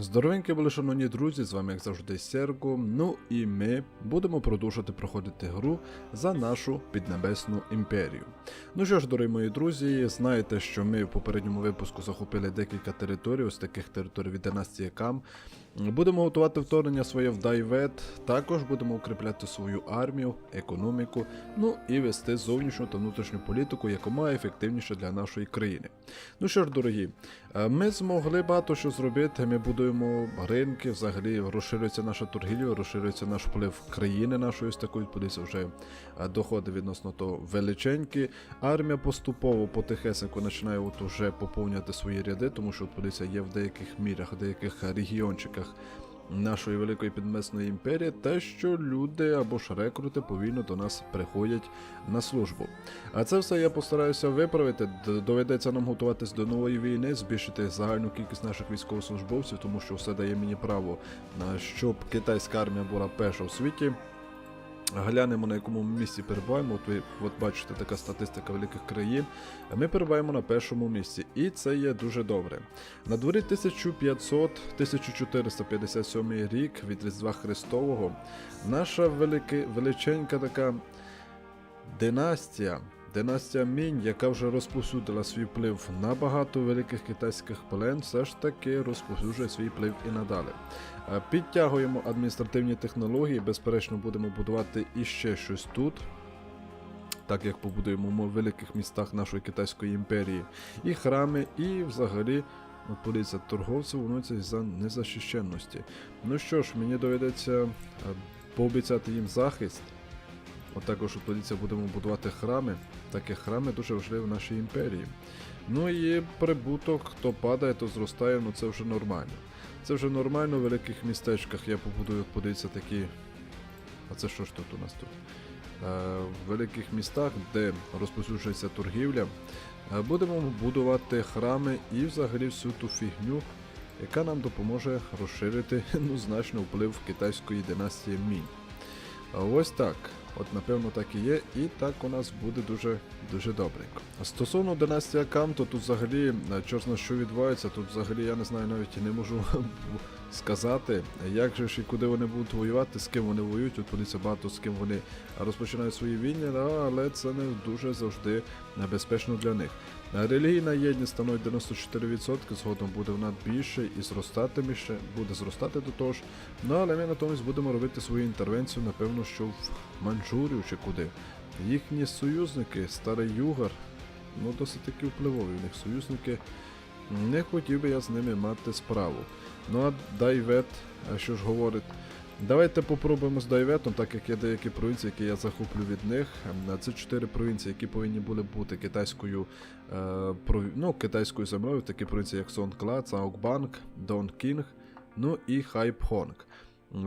Здоровенькі були, шановні друзі, з вами як завжди Серго. Ну і ми будемо продовжувати проходити гру за нашу піднебесну імперію. Ну що ж, дорогі мої друзі, знаєте, що ми в попередньому випуску захопили декілька територій, ось таких територій від династії Кам. Будемо готувати вторгнення своє в Дайвет, також будемо укріпляти свою армію, економіку, ну і вести зовнішню та внутрішню політику якомога ефективніше для нашої країни. Ну що ж, дорогі, е, ми змогли багато що зробити. Ми будуємо ринки, взагалі розширюється наша торгівля, розширюється наш вплив країни нашої з такої подивіться вже е, доходи відносно того величенькі. Армія поступово потихесенько починає от уже поповнювати свої ряди, тому що от, подивіться, є в деяких мірах, в деяких регіончиках нашої великої підмесної імперії, те, що люди або ж рекрути повільно до нас приходять на службу. А це все я постараюся виправити. Доведеться нам готуватись до нової війни, збільшити загальну кількість наших військовослужбовців, тому що все дає мені право, щоб китайська армія була перша у світі. Глянемо на якому місці перебуваємо. От ви от бачите така статистика великих країн. Ми перебуваємо на першому місці, і це є дуже добре. На дворі 1500-1457 рік від Різдва Христового. Наша велики, величенька така династія, династія Мінь, яка вже розповсюдила свій вплив на багато великих китайських плен, все ж таки розповсюджує свій вплив і надалі. Е, Підтягуємо адміністративні технології, безперечно, будемо будувати іще щось тут. Так як побудуємо в великих містах нашої Китайської імперії, і храми, і взагалі от подивіться, торговці за незахищеності. Ну що ж, мені доведеться е, пообіцяти їм захист. От також будемо будувати храми. Такі храми дуже важливі в нашій імперії. Ну і прибуток, хто падає, то зростає, ну це вже нормально. Це вже нормально в великих містечках. Я побудую, подивіться, такі. А це що ж тут у нас тут? Е, в великих містах, де розповсюджується торгівля, е, будемо будувати храми і взагалі всю ту фігню, яка нам допоможе розширити ну, значно вплив китайської династії Мінь. Ось так. От напевно так і є, і так у нас буде дуже дуже добренько. Стосовно династії Кам, то тут взагалі е, чорно що відбувається, тут взагалі я не знаю навіть і не можу сказати, як же ж і куди вони будуть воювати, з ким вони воюють. От поліція багато з ким вони розпочинають свої війни, але це не дуже завжди небезпечно для них. Релігійна єдність становить 94%, згодом буде вона більше і зростатиме ще, буде зростати до того ж. Ну але ми натомість будемо робити свою інтервенцію, напевно, що в Манчжурію чи куди. Їхні союзники, старий Югар, ну досить таки впливові в них союзники. Не хотів би я з ними мати справу. Ну а Дайвет, що ж говорить? Давайте попробуємо з Дайветом, так як є деякі провінції, які я захоплю від них. Ем, Це чотири провінції, які повинні були бути китайською, е, ну, китайською землею, такі провінції, як Сонкла, Цаокбанк, Дон Кінг, ну і Хайпхонг.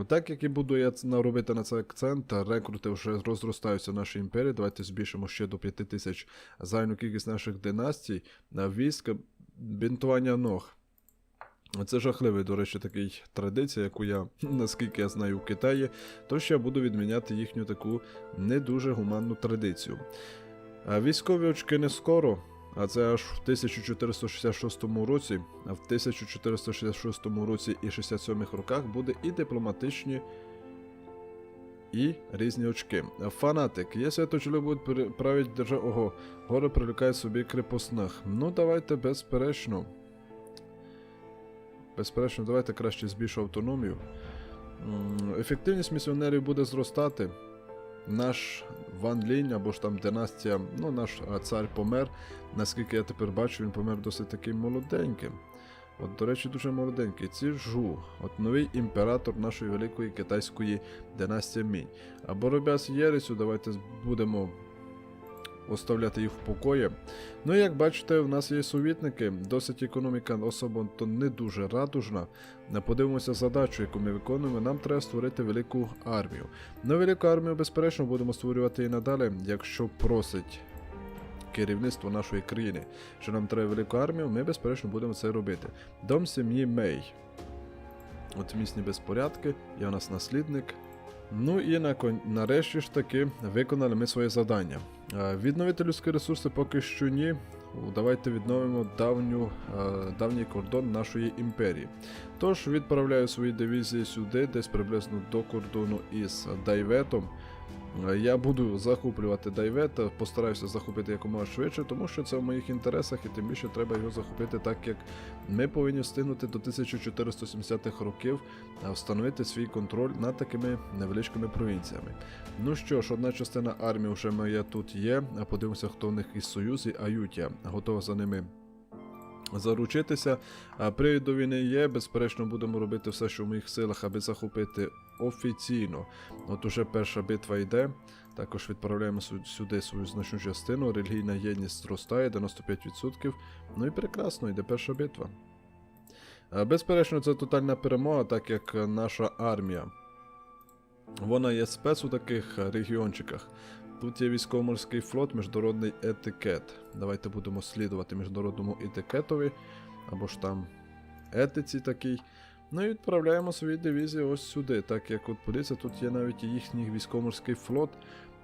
Так як і буду я робити на це акцент, рекрути вже розростаються в нашій імперії. Давайте збільшимо ще до 5 тисяч загальну кількість наших династій, на військ, бінтування ног. Це жахливий, до речі, такий традиція, яку я, наскільки я знаю, в Китаї, тож я буду відміняти їхню таку не дуже гуманну традицію. А військові очки не скоро, а це аж в 1466 році, а в 1466 році і 67-х роках буде і дипломатичні, і різні очки. Фанатик, якщо то чоловік буде пере- державу, ого, горе прилікає собі крепосних. Ну давайте безперечно. Безперечно, давайте краще збільшу автономію. Ефективність місіонерів буде зростати. Наш Ван Лінь або ж там династія, ну наш цар помер. Наскільки я тепер бачу, він помер досить таким молоденьким. От, до речі, дуже молоденький. Ці жу, от новий імператор нашої великої китайської династії Мінь. А Боробяс Єресю, давайте будемо оставляти їх в покої. Ну, як бачите, в нас є совітники, досить економіка особо то не дуже радужна. Не подивимося задачу, яку ми виконуємо. Нам треба створити велику армію. На велику армію, безперечно, будемо створювати і надалі, якщо просить керівництво нашої країни, що нам треба велику армію, ми безперечно будемо це робити. Дом сім'ї Мей. От місні безпорядки, є у нас наслідник. Ну і на, нарешті ж таки виконали ми своє завдання. Е, Відновити людські ресурси поки що ні. Давайте відновимо давню, е, давній кордон нашої імперії. Тож відправляю свої дивізії сюди, десь приблизно до кордону із Дайветом. Е, Я буду захоплювати Дайвет, е, постараюся захопити якомога швидше, тому що це в моїх інтересах, і тим більше треба його захопити так, як ми повинні встигнути до 1470-х років е, встановити свій контроль над такими невеличкими провінціями. Ну що ж, одна частина армії вже моя тут є. Подивимося, хто в них із Союзі, Аютія. Готова за ними заручитися. А привід до є. Безперечно, будемо робити все, що в моїх силах, аби захопити офіційно. От уже перша битва йде. Також відправляємо сюди свою значну частину. Релігійна єдність зростає 95%. Ну і прекрасно, йде перша битва. Безперечно, це тотальна перемога, так як наша армія. Вона є спец у таких регіончиках. Тут є військово-морський флот, міжнародний етикет. Давайте будемо слідувати міжнародному етикетові, або ж там етиці такій. Ну і відправляємо свої дивізії ось сюди, так як от подивіться, тут є навіть їхній військово-морський флот,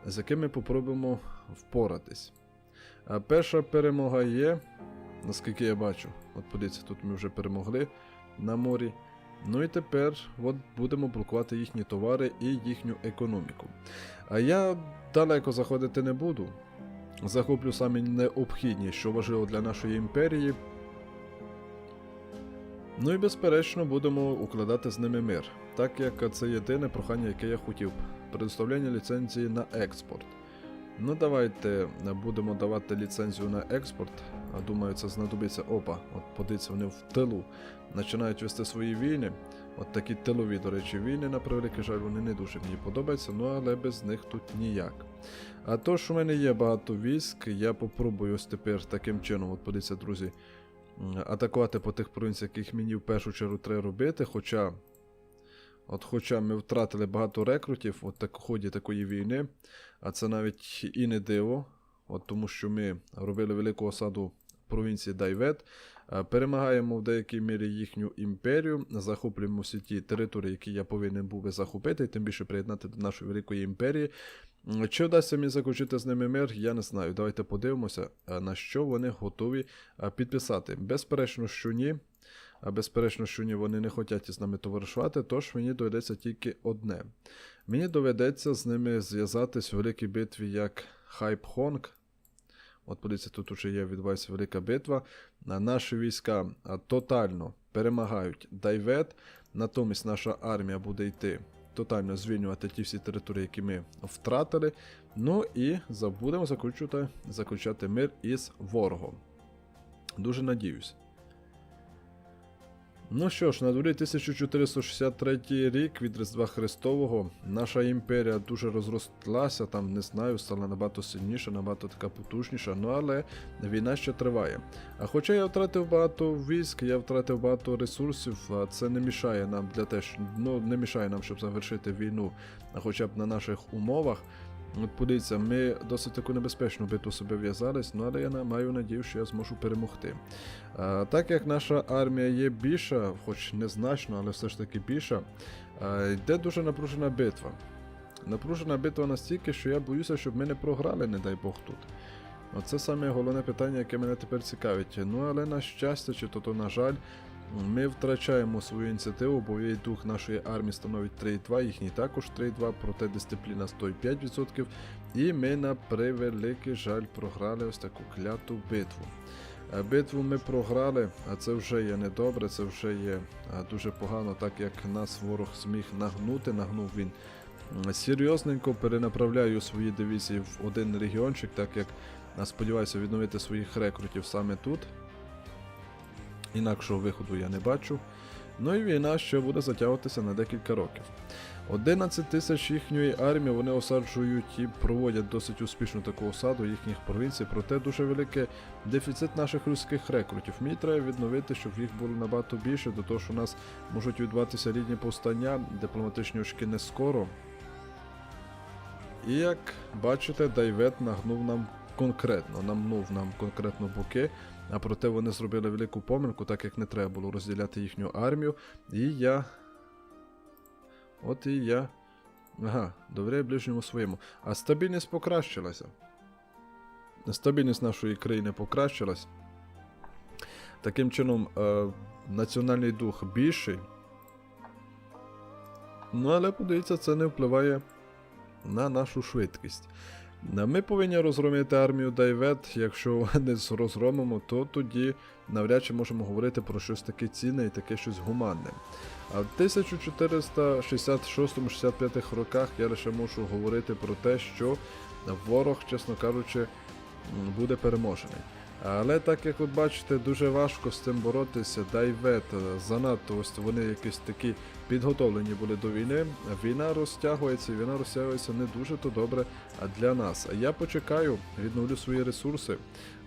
з яким ми попробуємо впоратись. А перша перемога є, наскільки я бачу. От подивіться, тут ми вже перемогли на морі. Ну і тепер от будемо блокувати їхні товари і їхню економіку. А я далеко заходити не буду. Захоплю самі необхідні, що важливо для нашої імперії. Ну і безперечно будемо укладати з ними мир, так як це єдине прохання, яке я хотів. Предоставлення ліцензії на експорт. Ну давайте будемо давати ліцензію на експорт. А думаю, це знадобиться. Опа, от подивіться, вони в тилу починають вести свої війни. От такі тилові, до речі, війни, на превеликий жаль, вони не дуже мені подобаються, ну але без них тут ніяк. А то, що в мене є багато військ, я попробую ось тепер таким чином, от подивіться, друзі, атакувати по тих провінціях, яких мені в першу чергу треба робити. Хоча, от хоча ми втратили багато рекрутів от так, в ході такої війни, а це навіть і не диво, от тому що ми робили велику осаду провінції Дайвет. Е, Перемагаємо в деякій мірі їхню імперію, захоплюємо всі ті території, які я повинен був би захопити, тим більше приєднати до нашої великої імперії. Чи вдасться мені заключити з ними мир, я не знаю. Давайте подивимося, е, на що вони готові е, підписати. Безперечно, що ні. Безперечно, що ні, вони не хочуть із нами товаришувати, тож мені доведеться тільки одне. Мені доведеться з ними зв'язатись у великій битві як Хайпхонг. От подивіться, тут уже є відбувається велика битва. Наші війська тотально перемагають Дайвет, натомість наша армія буде йти тотально звільнювати ті всі території, які ми втратили. Ну і забудемо заключати, заключати мир із ворогом. Дуже надіюсь. Ну що ж, на дворі 1463 рік від Різдва Христового наша імперія дуже розростлася, там не знаю, стала набагато сильніша, набагато така потужніша, ну але війна ще триває. А хоча я втратив багато військ, я втратив багато ресурсів, а це не мішає нам для те, що- ну не мішає нам, щоб завершити війну, а хоча б на наших умовах. От подивіться, ми досить таку небезпечну битву себе в'язались, ну але я маю надію, що я зможу перемогти. А, так як наша армія є більша, хоч незначно, але все ж таки більша, а, йде дуже напружена битва. Напружена битва настільки, що я боюся, щоб ми не програли, не дай Бог тут. Оце саме головне питання, яке мене тепер цікавить. Ну але на щастя, чи то, то на жаль, ми втрачаємо свою ініціативу, бойовий дух нашої армії становить 3,2, їхній також 3,2, проте дисципліна стоїть 5%. І ми на превеликий жаль програли ось таку кляту битву. Е, Битву ми програли, а це вже є недобре, це вже є е, дуже погано, так як нас ворог зміг нагнути, нагнув він серйозненько, перенаправляю свої дивізії в один регіончик, так як е, сподіваюся відновити своїх рекрутів саме тут. Інакшого виходу я не бачу. Ну і війна ще буде затягуватися на декілька років. 11 тисяч їхньої армії вони осаджують і проводять досить успішну таку осаду їхніх провінцій, проте дуже великий дефіцит наших людських рекрутів. Мені треба відновити, щоб їх було набагато більше, до того, що у нас можуть відбуватися рідні повстання, дипломатичні очки не скоро. І як бачите, Дайвет нагнув нам конкретно, намнув нам конкретно боки, а проте вони зробили велику помилку, так як не треба було розділяти їхню армію. І я. От і я. Ага, довіряю ближньому своєму. А стабільність покращилася. стабільність нашої країни покращилась. Таким чином, е, національний дух більший. Ну, але подивіться, це не впливає на нашу швидкість. Ми повинні розгромити армію Дайвет. Якщо не розгромимо, то тоді навряд чи можемо говорити про щось таке цінне і таке щось гуманне. А в 1466-65 роках я лише можу говорити про те, що ворог, чесно кажучи, буде переможений. Але так як ви бачите, дуже важко з цим боротися. Дайвет е, занадто ось вони якісь такі підготовлені були до війни. Війна розтягується, війна розтягується не дуже то добре для нас. Я почекаю, відновлю свої ресурси.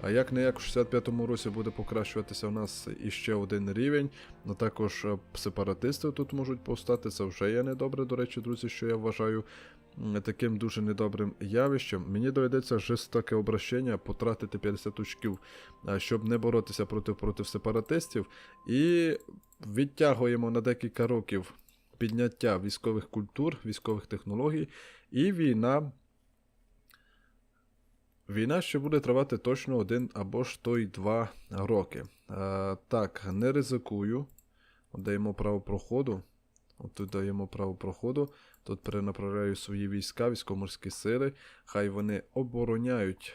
А як не як у 65-му році буде покращуватися у нас іще один рівень. Ну також е, сепаратисти тут можуть повстати. Це вже є недобре, до речі, друзі, що я вважаю таким дуже недобрим явищем. Мені доведеться жорстоке обращення потратити 50 очків, щоб не боротися проти, проти сепаратистів. І відтягуємо на декілька років підняття військових культур, військових технологій, і війна. Війна ще буде тривати точно один або ж то й два роки. А, так, не ризикую. Даємо право проходу. От тут даємо право проходу. Тут перенаправляю свої війська, військово-морські сили. Хай вони обороняють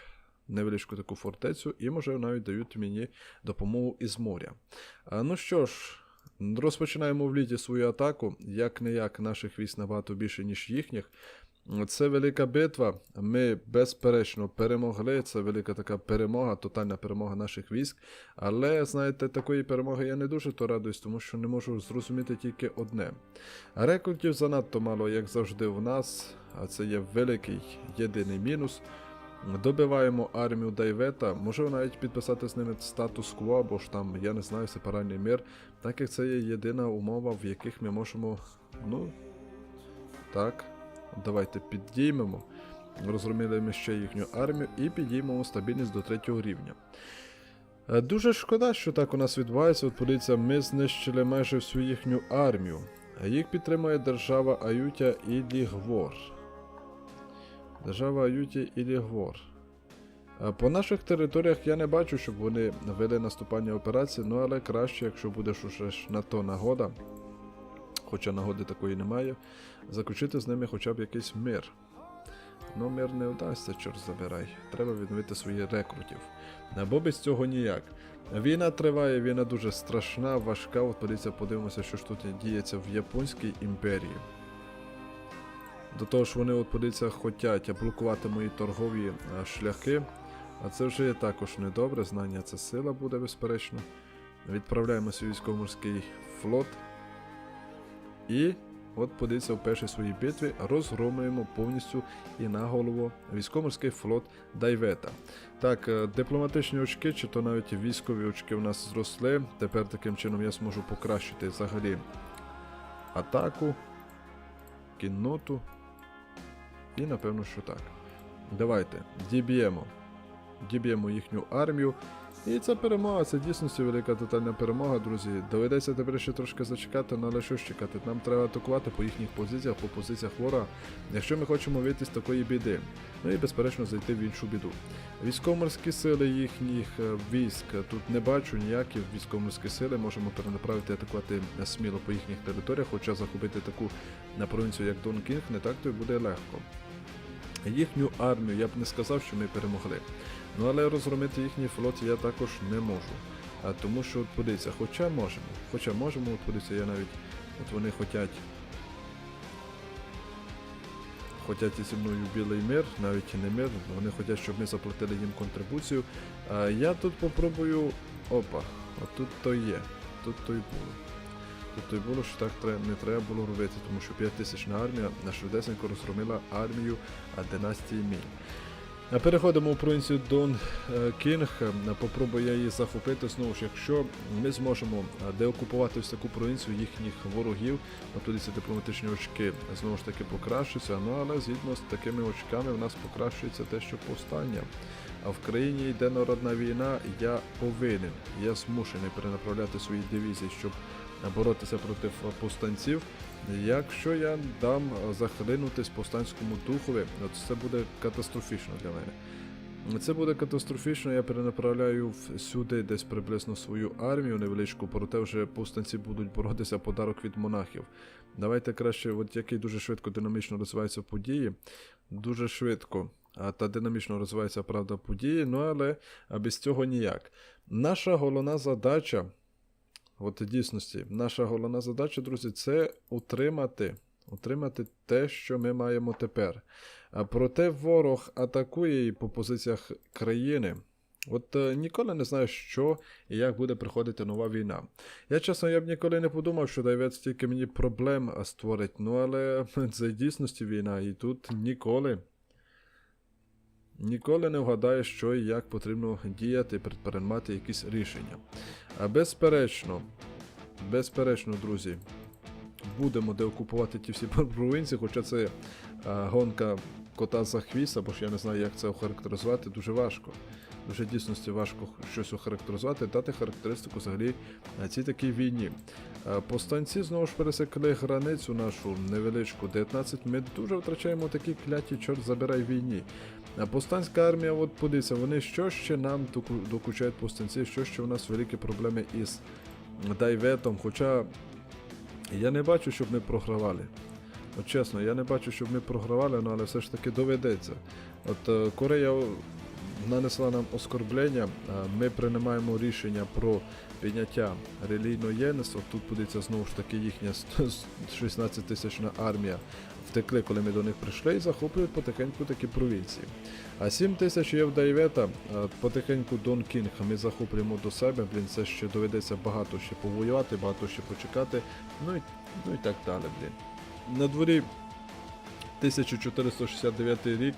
невеличку таку фортецю і, може, навіть дають мені допомогу із моря. А, ну що ж, розпочинаємо в літі свою атаку. Як не як наших військ набагато більше, ніж їхніх. Це велика битва. Ми безперечно перемогли. Це велика така перемога, тотальна перемога наших військ. Але, знаєте, такої перемоги я не дуже то радуюсь, тому що не можу зрозуміти тільки одне. Рекрутів занадто мало, як завжди, в нас, а це є великий єдиний мінус. Добиваємо армію Дайвета, можливо навіть підписати з ними статус-кво, або ж там, я не знаю, сепаральний мир, так як це є єдина умова, в яких ми можемо. Ну. Так. Давайте підіймемо. Розгромили ми ще їхню армію і підіймемо стабільність до третього рівня. Е, Дуже шкода, що так у нас відбувається. От подивіться, ми знищили майже всю їхню армію. Їх підтримує держава Аютя і Лігвор. Держава Аютя і Лігвор. По наших територіях я не бачу, щоб вони вели наступальні операції, ну але краще, якщо буде ж на то нагода, хоча нагоди такої немає, заключити з ними хоча б якийсь мир. Ну, мир не вдасться, чорт забирай. Треба відновити своїх рекрутів. Бо без цього ніяк. Війна триває, війна дуже страшна, важка. От подивіться, подивимося, що ж тут діється в Японській імперії. До того ж, вони, от подивіться, хочуть блокувати мої торгові е, шляхи. А це вже є також недобре. Знання це сила буде, безперечно. Відправляємо свій військово-морський флот. І От подивіться в першій своїй битві розгромуємо повністю і наголову військово-морський флот Дайвета. Так, е, дипломатичні очки, чи то навіть військові очки у нас зросли. Тепер таким чином я зможу покращити взагалі атаку, кінноту. І напевно, що так. Давайте діб'ємо. Діб'ємо їхню армію. І ця перемога, це дійсно велика тотальна перемога, друзі. Доведеться тепер ще трошки зачекати, ну але що чекати? Нам треба атакувати по їхніх позиціях, по позиціях ворога, якщо ми хочемо вийти з такої біди. Ну і безперечно зайти в іншу біду. Військово-морські сили їхніх е, військ тут не бачу ніякі військово-морські сили. Можемо перенаправити атакувати сміло по їхніх територіях, хоча захопити таку на провінцію, як Дон Кінг, не так то й буде легко. Їхню армію я б не сказав, що ми перемогли. Ну але розгромити їхній флот я також не можу. А тому що от подивіться, хоча можемо. Хоча можемо, от подивіться, я навіть. От вони хочуть. Хотять зі мною білий мир, навіть і не мир, вони хочуть, щоб ми заплатили їм контрибуцію. А я тут попробую. Опа, от тут то є. Тут то й було. Тут то й було, що так не треба було робити, тому що 5000 армія на швидесенько розгромила армію династії Мій. Переходимо у провінцію Дон е, Кінг. Е, Попробую я її захопити. Знову ж, якщо ми зможемо е, деокупувати ось таку провінцію їхніх ворогів, от тоді ці дипломатичні очки знову ж таки покращуються. Ну але згідно з такими очками в нас покращується те, що повстання. А в країні йде народна війна, я повинен, я змушений перенаправляти свої дивізії, щоб боротися проти е, повстанців. Якщо я дам е, захлинутись повстанському духові, це буде катастрофічно для мене. Це буде катастрофічно. Я перенаправляю в- сюди десь приблизно свою армію невеличку, проте вже повстанці будуть боротися подарок від монахів. Давайте краще, от який дуже швидко динамічно розвиваються події. Дуже швидко. Та динамічно розвивається правда події, ну але без цього ніяк. Наша головна задача, от дійсності, наша головна задача, друзі, це утримати, утримати те, що ми маємо тепер. А проте ворог атакує і по позиціях країни. От е, ніколи не знаю, що і як буде приходити нова війна. Я чесно, я б ніколи не подумав, що Дайвет стільки мені проблем створить. Ну але це дійсності війна, і тут ніколи. Ніколи не вгадаєш, що і як потрібно діяти, предприймати якісь рішення. А безперечно, безперечно, друзі, будемо деокупувати ті всі провінції, хоча це а, гонка кота за хвіст, або ж я не знаю, як це охарактеризувати, дуже важко. Дуже в дійсності важко щось охарактеризувати, дати характеристику взагалі на цій такій війні. А, Повстанці знову ж пересекли границю нашу невеличку 19. Ми дуже втрачаємо такі кляті, чорт забирай війні. А повстанська армія, от подивіться, вони що ще нам докучають повстанці, що ще у нас великі проблеми із Дайветом. Хоча я не бачу, щоб ми програвали. От чесно, я не бачу, щоб ми програвали, ну, але все ж таки доведеться. От е, Корея нанесла нам оскорблення, ми приймаємо рішення про підняття релійного єдності. Тут подивіться знову ж таки їхня 16 тисячна армія втекли, коли ми до них прийшли, і захоплюють потихеньку такі провінції. А 7 тисяч є в Дайвета, а потихеньку Дон Кінг ми захоплюємо до себе. Блін, це ще доведеться багато ще повоювати, багато ще почекати. Ну і, ну і так далі, блін. На дворі 1469 рік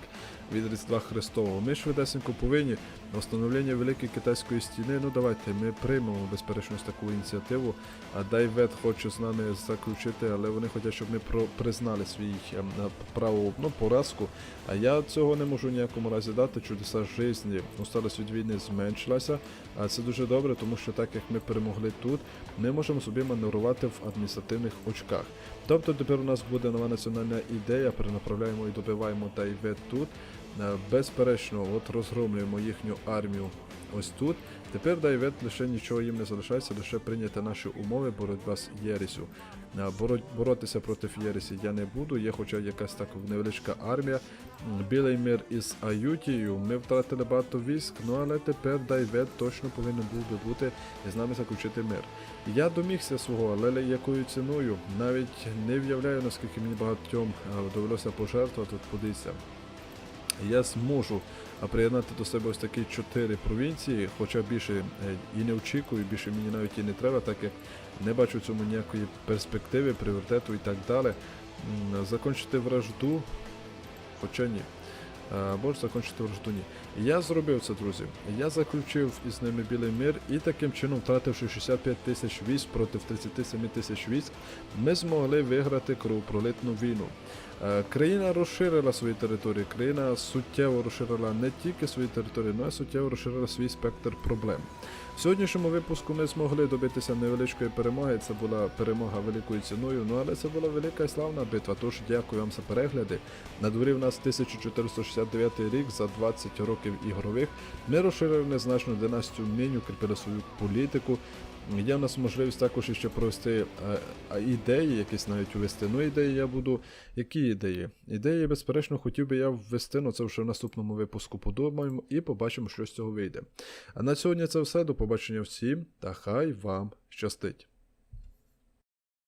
від Різдва Христового. Ми швидесенько повинні встановлення Великої Китайської стіни. Ну давайте ми приймемо безперечно таку ініціативу. А Дайвет хоче з нами заключити, але вони хочуть, щоб ми признали свій ем, е, право ну, поразку. А я цього не можу ніякому разі дати. Чудеса житті, усталость від війни зменшилася. А це дуже добре, тому що так як ми перемогли тут, ми можемо собі маневрувати в адміністративних очках. Тобто тепер у нас буде нова національна ідея, перенаправляємо і добиваємо Дайвет тут. Е, Безперечно, от розгромлюємо їхню армію ось тут. Тепер Дайвет лише нічого їм не залишається, лише прийняти наші умови боротьба з Єрісю. Е, Боротися проти Єрісі я не буду, є хоча якась так невеличка армія. Білий мир із Аютією. Ми втратили багато військ, ну але тепер Дайвет точно повинен був би бути і з нами заключити мир. Я домігся свого, але якою ціною навіть не в'являю, наскільки мені багатьом е, довелося пожертвувати. От подивіться. Я зможу приєднати до себе ось такі чотири провінції, хоча більше е, і не очікую, більше мені навіть і не треба, так як не бачу в цьому ніякої перспективи, пріоритету і так далі. М, Закончити вражду, хоча ні. Або ж закончити вражду ні. Я зробив це, друзі. Я заключив із ними білий мир і таким чином, втративши 65 тисяч військ проти 37 тисяч військ, ми змогли виграти кровопролитну війну. Е, Країна розширила свої території, країна суттєво розширила не тільки свої території, але й суттєво розширила свій спектр проблем. В сьогоднішньому випуску ми змогли добитися невеличкої перемоги. Це була перемога великою ціною, ну але це була велика і славна битва. Тож дякую вам за перегляди. На дворі в нас 1469 рік за 20 років ігрових. Ми розширили незначну династію Мінь, укріпили свою політику. Є в нас можливість також ще провести е, ідеї, якісь навіть увести. Ну, ідеї я буду. Які ідеї? Ідеї, безперечно, хотів би я ввести, але це вже в наступному випуску подумаємо і побачимо, що з цього вийде. А на сьогодні це все. До побачення всім, та хай вам щастить!